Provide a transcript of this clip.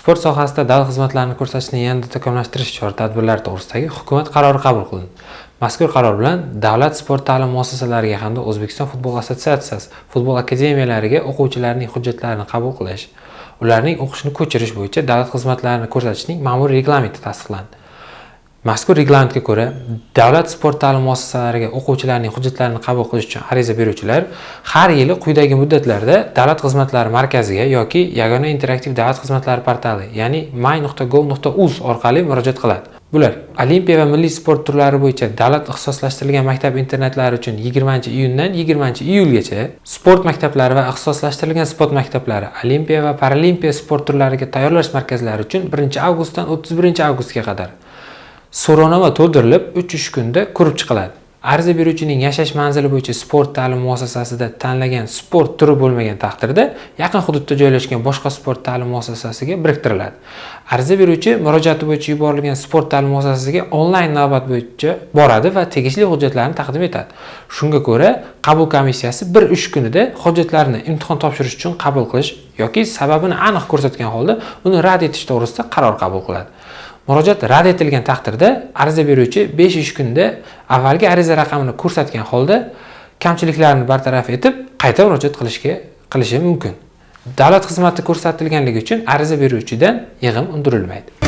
sport sohasida davlat xizmatlarini ko'rsatishni yanada takomillashtirish chora-tadbirlari to'g'risidagi hukumat qarori qabul qilindi. Mazkur qaror bilan davlat sport ta'lim muassasalariga hamda o'zbekiston futbol assotsiatsiyasi futbol akademiyalariga o'quvchilarning hujjatlarini qabul qilish ularning o'qishini ko'chirish bo'yicha davlat xizmatlarini ko'rsatishning ma'muriy reglamenti tasdiqlandi. Mazkur reglamentga ko'ra davlat sport ta'lim muassasalariga o'quvchilarning hujjatlarini qabul qilish uchun ariza beruvchilar har yili quyidagi muddatlarda davlat xizmatlari markaziga yoki yagona interaktiv davlat xizmatlari portali ya'ni my.gov.uz orqali murojaat qiladi. Bular olimpiya va milliy sport turlari bo'yicha davlat ixtisoslashtirilgan maktab internatlari uchun 20 iyundan 20 iyulgacha sport maktablari va ixtisoslashtirilgan sport maktablari olimpiya va paralimpiya sport turlariga tayyorlash markazlari uchun 1 avgustdan 31 avgustga qadar. So'rovnoma to'ldirilib 3 kunda ko'rib chiqiladi. Ariza beruvchining yashash manzili bo'yicha sport ta'lim muassasasida tanlagan sport turi bo'lmagan taqdirda yaqin hududda joylashgan boshqa sport ta'lim muassasasiga biriktiriladi. Ariza beruvchi murojaati bo'yicha yuborilgan sport ta'lim muassasasiga onlayn navbat bo'yicha boradi va tegishli hujjatlarni taqdim etadi. Shunga ko'ra qabul komissiyasi bir uch kunida hujjatlarni imtihon topshirish uchun qabul qilish yoki sababini aniq ko'rsatgan holda uni rad etish to'g'risida qaror qabul qiladi. Murojaat rad etilgan taqdirda ariza beruvchi 5 ish kunda avvalgi ariza raqamini ko'rsatgan holda kamchiliklarni bartaraf etib qayta murojaat qilishga qilishi mumkin. Davlat xizmati ko'rsatilganligi uchun ariza beruvchidan yig'im undirilmaydi.